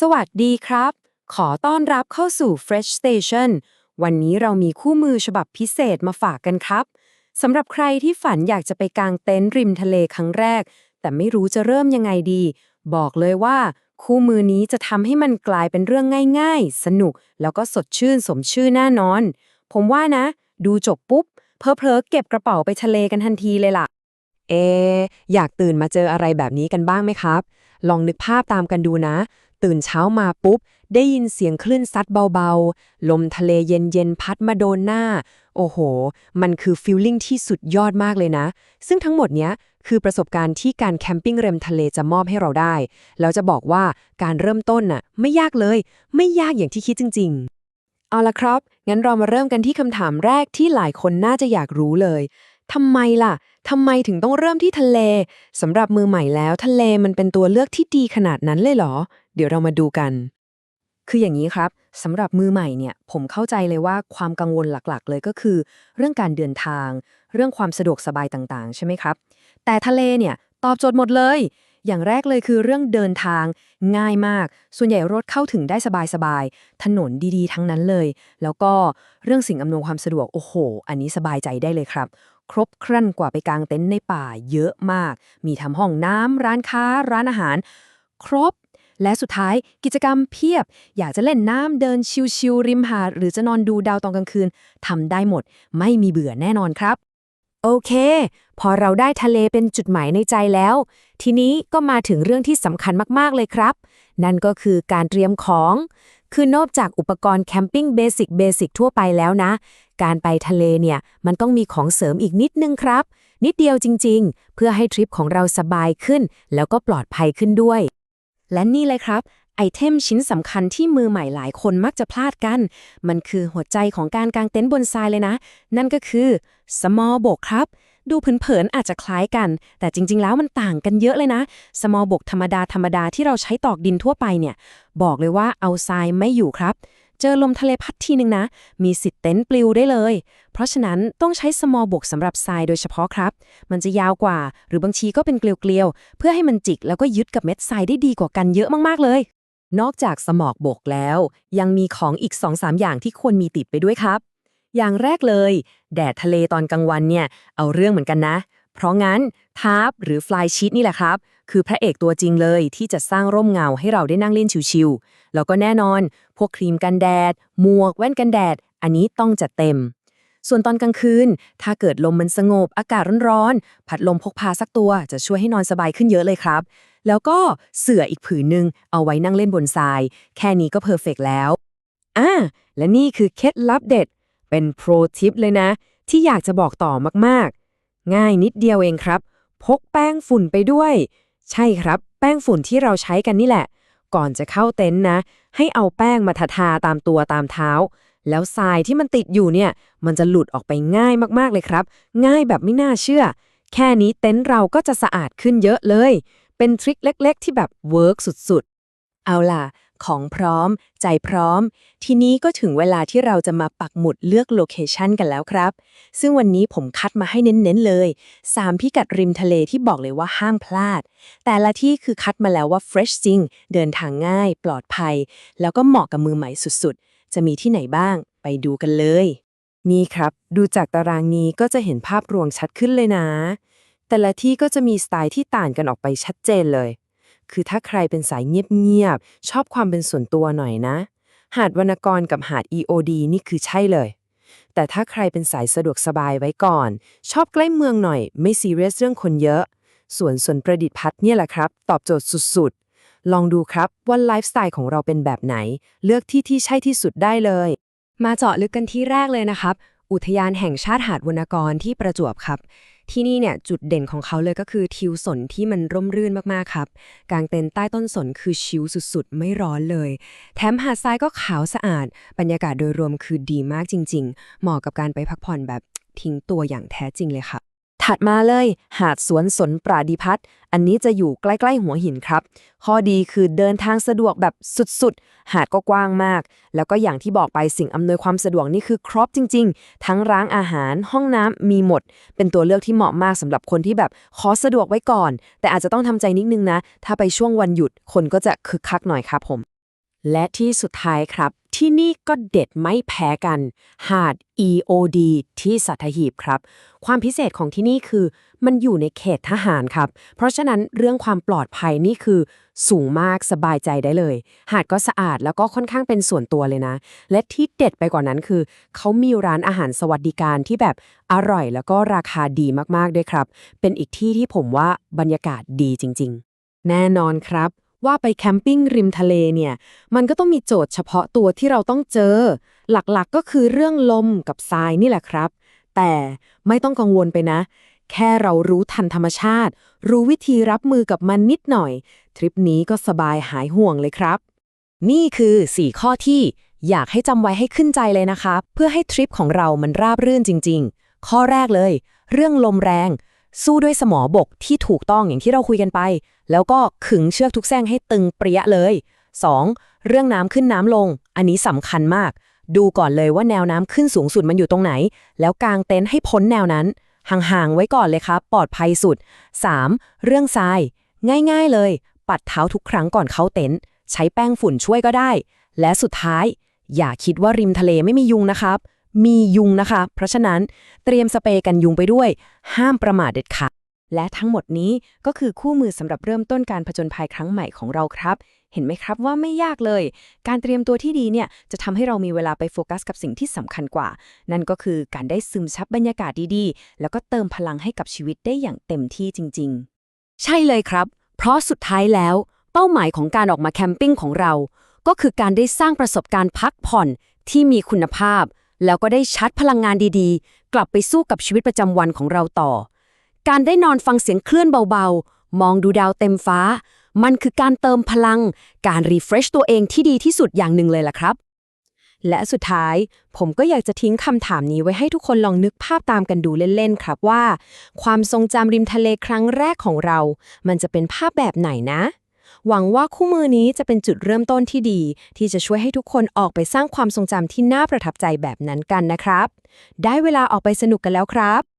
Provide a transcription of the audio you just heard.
สวัสดีครับ ขอต้อนรับเข้าสู่ Fresh Station วันนี้เรามีคู่มือฉบับพิเศษมาฝากกันครับสำหรับใครที่ฝันอยากจะไปกางเต็นท์ริมทะเลครั้งแรก แต่ไม่รู้จะเริ่มยังไงดี บอกเลยว่า คู่มือนี้จะทำให้มันกลายเป็นเรื่องง่าย ๆ สนุก แล้วก็สดชื่นสมชื่อแน่นอน ผมว่านะ ดูจบปุ๊บเพอเพลอเก็บกระเป๋าไปทะเลกันทันทีเลยล่ะ เอ อยากตื่นมาเจออะไรแบบนี้กันบ้างไหมครับ ลองนึกภาพตามกันดูนะ ตื่นเช้ามาปุ๊บ ได้ยินเสียงคลื่นซัดเบาๆ ลมทะเลเย็นๆ พัดมาโดนหน้า โอ้โห มันคือฟีลลิ่งที่สุดยอดมากเลยนะ ซึ่งทั้งหมดเนี้ยคือประสบการณ์ที่การแคมปิ้งเริมทะเลจะมอบให้เราได้ แล้วจะบอกว่าการเริ่มต้นน่ะไม่ยากเลย ไม่ยากอย่างที่คิดจริง ๆ เอาละครับ งั้นเรามาเริ่มกันที่คำถามแรกที่หลายคนน่าจะอยากรู้เลยทำไมล่ะ ทำไมถึงต้องเริ่มที่ทะเลสำหรับมือใหม่แล้ว ทะเลมันเป็นตัวเลือกที่ดีขนาดนั้นเลยเหรอ เดี๋ยวเรามาดูกัน คืออย่างนี้ครับสำหรับมือใหม่เนี่ยผมเข้าใจเลยว่าความกังวลหลักๆ เลยก็คือ เรื่องการเดินทาง เรื่องความสะดวกสบายต่างๆ ใช่ไหมครับ แต่ทะเลเนี่ยตอบโจทย์หมดเลย อย่างแรกเลยคือเรื่องเดินทางง่ายมาก ส่วนใหญ่รถเข้าถึงได้สบายๆ ถนนดีๆ ทั้งนั้นเลย แล้วก็เรื่องสิ่งอำนวยความสะดวก โอ้โห อันนี้สบายใจได้เลยครับ ครบครันกว่าไปกางเต็นท์ในป่าเยอะมาก มีทำห้องน้ำร้านค้า ร้านอาหาร ครบ และสุดท้ายกิจกรรมเพียบ อยากจะเล่นน้ำเดินชิวๆริมหาด หรือจะนอนดูดาวตอนกลางคืนทำได้หมด ไม่มีเบื่อแน่นอนครับโอเค พอเราได้ทะเลเป็นจุดหมายในใจแล้ว ทีนี้ก็มาถึงเรื่องที่สำคัญมาก ๆ เลยครับ นั่นก็คือการเตรียมของ คือนอกจากอุปกรณ์แคมปิ้งเบสิกเบสิกทั่วไปแล้วนะ การไปทะเลเนี่ยมันต้องมีของเสริมอีกนิดนึงครับ นิดเดียวจริง ๆ เพื่อให้ทริปของเราสบายขึ้น แล้วก็ปลอดภัยขึ้นด้วย และนี่เลยครับไอเทมชิ้นสำคัญที่มือใหม่หลายคนมักจะพลาดกัน มันคือหัวใจของการกางเต็นท์บนทรายเลยนะ นั่นก็คือ small boat ครับ ดูเผินๆอาจจะคล้ายกัน แต่จริง ๆ แล้วมันต่างกันเยอะเลยนะ small boat ธรรมดาธรรมดาที่เราใช้ตอกดินทั่วไปเนี่ย บอกเลยว่าเอาทรายไม่อยู่ครับ เจอลมทะเลพัดทีนึงนะ มีสิทธิ์เต็นท์ปลิวได้เลย เพราะฉะนั้นต้องใช้ small boat สำหรับทรายโดยเฉพาะครับ มันจะยาวกว่า หรือบางทีก็เป็นเกลียวๆ เพื่อให้มันจิกแล้วก็ยึดกับเม็ดทรายได้ดีกว่ากันเยอะมากๆเลย นอกจากสมอกบกแล้ว ยังมีของอีก 2-3 อย่างที่ควรมีติดไปด้วยครับ อย่างแรกเลย แดดทะเลตอนกลางวันเนี่ยเอาเรื่องเหมือนกันนะ เพราะงั้นทาร์ปหรือฟลายชีตนี่แหละครับ คือพระเอกตัวจริงเลยที่จะสร้างร่มเงาให้เราได้นั่งเล่นชิวๆแล้วก็แน่นอน พวกครีมกันแดด หมวกแว่นกันแดด อันนี้ต้องจัดเต็ม ส่วนตอนกลางคืน ถ้าเกิดลมมันสงบอากาศร้อนๆพัดลมพกพาสักตัวจะช่วยให้นอนสบายขึ้นเยอะเลยครับ แล้วก็เสื่ออีกผืนหนึ่งเอาไว้นั่งเล่นบนทราย แค่นี้ก็เพอร์เฟกแล้วอ่าและนี่คือเคล็ดลับเด็ดเป็นโปรทิปเลยนะ ที่อยากจะบอกต่อมากๆ ง่ายนิดเดียวเองครับ พกแป้งฝุ่นไปด้วย ใช่ครับ แป้งฝุ่นที่เราใช้กันนี่แหละ ก่อนจะเข้าเต็นท์นะ ให้เอาแป้งมาทาทาตามตัวตามเท้า แล้วทรายที่มันติดอยู่เนี่ย มันจะหลุดออกไปง่ายมากๆเลยครับ ง่ายแบบไม่น่าเชื่อ แค่นี้เต็นท์เราก็จะสะอาดขึ้นเยอะเลย เป็นทริคเล็ก ๆ ที่แบบเวิร์กสุดๆ เอาล่ะ ของพร้อม ใจพร้อม ทีนี้ก็ถึงเวลาที่เราจะมาปักหมุดเลือกโลเคชันกันแล้วครับ ซึ่งวันนี้ผมคัดมาให้เน้นๆเลย 3 พิกัดริมทะเลที่บอกเลยว่าห้ามพลาด แต่ละที่คือคัดมาแล้วว่า fresh จริง เดินทางง่าย ปลอดภัย แล้วก็เหมาะกับมือใหม่สุดๆ จะมีที่ไหนบ้าง ไปดูกันเลยนี่ครับ ดูจากตารางนี้ก็จะเห็นภาพรวงชัดขึ้นเลยนะ แต่ละที่ก็จะมีสไตล์ที่ต่างกันออกไปชัดเจนเลย คือถ้าใครเป็นสายเงียบๆ ชอบความเป็นส่วนตัวหน่อยนะ หาดวรรณกรกับหาด EOD นี่คือใช่เลย แต่ถ้าใครเป็นสายสะดวกสบายไว้ก่อน ชอบใกล้เมืองหน่อย ไม่ซีเรียสเรื่องคนเยอะ ส่วนส่วนประดิษฐ์พัฒน์เนี่ยแหละครับ ตอบโจทย์สุดๆ ลองดูครับว่าไลฟ์สไตล์ของเราเป็นแบบไหน เลือกที่ที่ใช่ที่สุดได้เลย มาเจาะลึกกันที่แรกเลยนะครับ อุทยานแห่งชาติหาดวรรณกรที่ประจวบครับ ที่นี่เนี่ยจุดเด่นของเขาเลยก็คือทิวสนที่มันร่มรื่นมากๆครับกางเต็นท์ใต้ต้นสนคือชิลสุดๆ ไม่ร้อนเลย แถมหาดทรายก็ขาวสะอาด บรรยากาศโดยรวมคือดีมากจริง ๆ เหมาะกับการไปพักผ่อนแบบทิ้งตัวอย่างแท้จริงเลยค่ะ ถัดมาเลย หาดสวนสนปราดิพัฒน์อันนี้จะอยู่ใกล้ๆหัวหินครับ ข้อดีคือเดินทางสะดวกแบบสุดๆ หาดก็กว้างมาก แล้วก็อย่างที่บอกไปสิ่งอำนวยความสะดวกนี่คือครบจริง ๆ ทั้งร้านอาหารห้องน้ำมีหมด เป็นตัวเลือกที่เหมาะมากสำหรับคนที่แบบขอสะดวกไว้ก่อน แต่อาจจะต้องทำใจนิดนึงนะ ถ้าไปช่วงวันหยุดคนก็จะคึกคักหน่อยครับผม และที่สุดท้ายครับ ที่นี่ก็เด็ดไม่แพ้กัน หาด EOD ที่สัตหีบครับ ความพิเศษของที่นี่คือมันอยู่ในเขตทหารครับ เพราะฉะนั้นเรื่องความปลอดภัยนี่คือสูงมากสบายใจได้เลย หาดก็สะอาดแล้วก็ค่อนข้างเป็นส่วนตัวเลยนะ และที่เด็ดไปกว่านั้นคือ เขามีร้านอาหารสวัสดิการที่แบบอร่อยแล้วก็ราคาดีมากๆด้วยครับ เป็นอีกที่ที่ผมว่าบรรยากาศดีจริง ๆ แน่นอนครับ ว่าไปแคมปิ้งริมทะเลเนี่ย มันก็ต้องมีโจทย์เฉพาะตัวที่เราต้องเจอ หลักๆก็คือเรื่องลมกับทรายนี่แหละครับ แต่ไม่ต้องกังวลไปนะ แค่เรารู้ทันธรรมชาติ รู้วิธีรับมือกับมันนิดหน่อย ทริปนี้ก็สบายหายห่วงเลยครับ นี่คือ 4 ข้อที่อยากให้จำไว้ให้ขึ้นใจเลยนะครับเพื่อให้ทริปของเรามันราบรื่นจริง ๆ ข้อแรกเลย เรื่องลมแรง สู้ด้วยสมอบกที่ถูกต้องอย่างที่เราคุยกันไป แล้วก็ขึงเชือกทุกแส้งให้ตึงเปรี้ยเลย 2. เรื่องน้ำขึ้นน้ำลง อันนี้สำคัญมาก ดูก่อนเลยว่าแนวน้ำขึ้นสูงสุดมันอยู่ตรงไหน แล้วกางเต็นท์ให้พ้นแนวนั้น ห่างๆไว้ก่อนเลยครับ ปลอดภัยสุด 3. เรื่องทราย ง่ายๆเลย ปัดเท้าทุกครั้งก่อนเข้าเต็นท์ใช้แป้งฝุ่นช่วยก็ได้ และสุดท้าย อย่าคิดว่าริมทะเลไม่มียุงนะครับ มียุงนะคะ เพราะฉะนั้นเตรียมสเปรย์กันยุงไปด้วย ห้ามประมาทเด็ดขาดและทั้งหมดนี้ก็คือคู่มือสำหรับเริ่มต้นการผจญภัยครั้งใหม่ของเราครับ เห็นไหมครับว่าไม่ยากเลย การเตรียมตัวที่ดีเนี่ยจะทำให้เรามีเวลาไปโฟกัสกับสิ่งที่สำคัญกว่า นั่นก็คือการได้ซึมซับบรรยากาศดีๆ แล้วก็เติมพลังให้กับชีวิตได้อย่างเต็มที่จริง ๆ ใช่เลยครับ เพราะสุดท้ายแล้ว เป้าหมายของการออกมาแคมปิ้งของเรา ก็คือการได้สร้างประสบการณ์พักผ่อนที่มีคุณภาพ แล้วก็ได้ชาร์จพลังงานดีๆ กลับไปสู้กับชีวิตประจำวันของเราต่อ การได้นอนฟังเสียงคลื่นเบาๆ มองดูดาวเต็มฟ้า มันคือการเติมพลัง การรีเฟรชตัวเองที่ดีที่สุดอย่างหนึ่งเลยล่ะครับ และสุดท้าย ผมก็อยากจะทิ้งคำถามนี้ไว้ให้ทุกคนลองนึกภาพตามกันดูเล่นๆครับว่า ความทรงจำริมทะเลครั้งแรกของเรา มันจะเป็นภาพแบบไหนนะ หวังว่าคู่มือนี้จะเป็นจุดเริ่มต้นที่ดี ที่จะช่วยให้ทุกคนออกไปสร้างความทรงจำที่น่าประทับใจแบบนั้นกันนะครับ ได้เวลาออกไปสนุกกันแล้วครับ